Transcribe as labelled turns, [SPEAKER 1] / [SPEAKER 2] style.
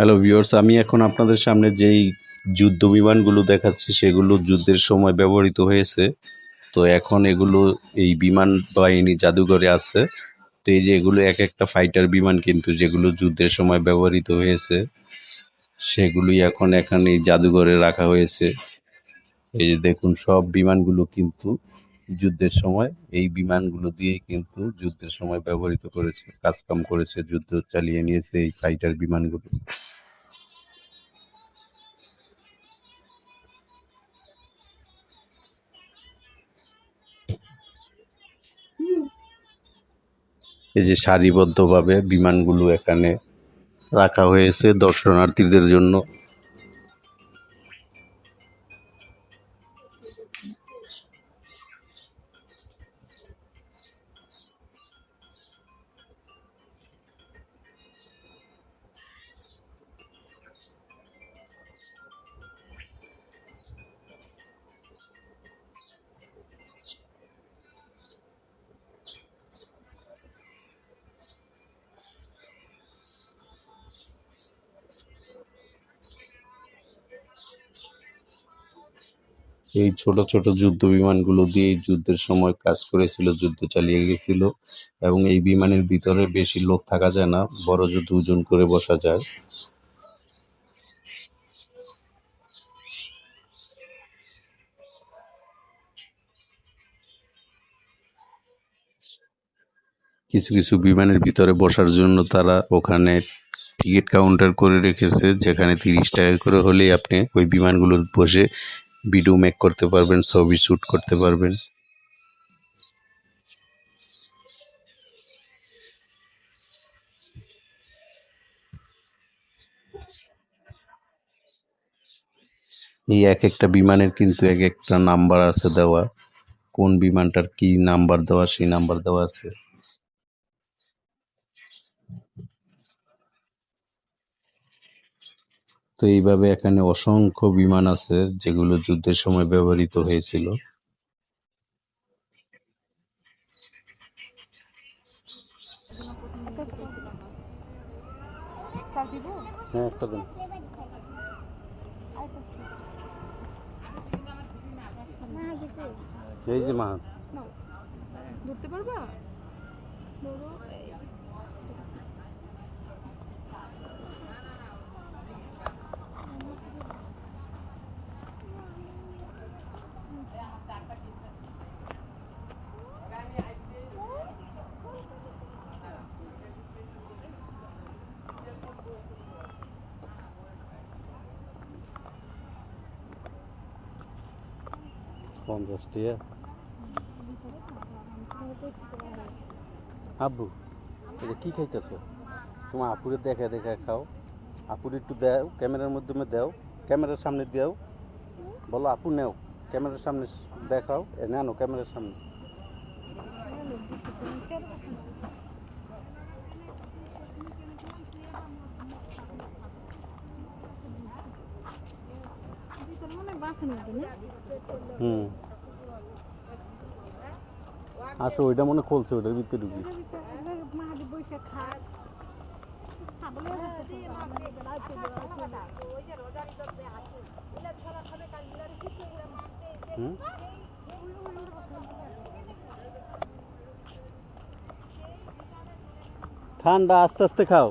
[SPEAKER 1] Hello viewers আমি এখন আপনাদের সামনে যেই যুদ্ধ বিমানগুলো দেখাচ্ছি, সেগুলো যুদ্ধের সময় ব্যবহৃত হয়েছে। তো এখন এগুলো এই বিমান বাহিনী জাদুঘরে আছে। তো এই যে এগুলো এক একটা ফাইটার বিমান কিন্তু যেগুলো যুদ্ধের সময় ব্যবহৃত হয়েছে, সেগুলোই এখন এখানে জাদুঘরে রাখা হয়েছে। এই যে দেখুন, সব বিমানগুলো কিন্তু যুদ্ধের সময়, এই বিমানগুলো দিয়ে কিন্তু যুদ্ধের সময় ব্যবহৃত করেছে, কাজকাম করেছে, যুদ্ধ চালিয়ে নিয়েছে এই ফাইটার বিমানগুলো। এই যে সারিবদ্ধভাবে বিমানগুলো এখানে রাখা হয়েছে দর্শনার্থীদের জন্য। এই ছোট ছোট যুদ্ধ বিমানগুলো দিয়ে যুদ্ধের সময় কাজ করেছিল, যুদ্ধ চালিয়ে গেছিল এবং এই বিমানের ভিতরে বেশি লোক থাকা যায় না, বড় জোর দুজন করে বসা যায়। কিছু কিছু বিমানের ভিতরে বসার জন্য তারা ওখানে টিকিট কাউন্টার করে রেখেছে, যেখানে তিরিশ টাকা করে হলেই আপনি ওই বিমানগুলো বসে ভিডিও মেক করতে পারবেন, ছবি শ্যুট করতে পারবেন। এই এক একটা বিমানের কিন্তু এক একটা নাম্বার আছে দেওয়া। কোন বিমানটার কি নাম্বার দেওয়া, সেই নাম্বার দেওয়া আছে। তো এইভাবে এখানে অসংখ্য বিমান আছে যেগুলো যুদ্ধের সময় ব্যবহৃত হয়েছিল। হ্যাঁ একটা দিন। এই যে মা।
[SPEAKER 2] ধরতে পারবা? ধরো এই।
[SPEAKER 1] পঞ্চাশ টাকা আব্বু, এটা কি খাইতেছো? তোমার আপুরে দেখা দেখা খাও। আপুর একটু দাও, ক্যামেরার মাধ্যমে দাও। ক্যামেরার সামনে দাও। বলো, আপু নেও। ক্যামেরার সামনে দেখাও। এ নেনো ক্যামেরার সামনে। হুম। আসো ওইটা মনে খুলছে ওইটার ভিতরে ঢুকি। ঠান্ডা আস্তে আস্তে খাও।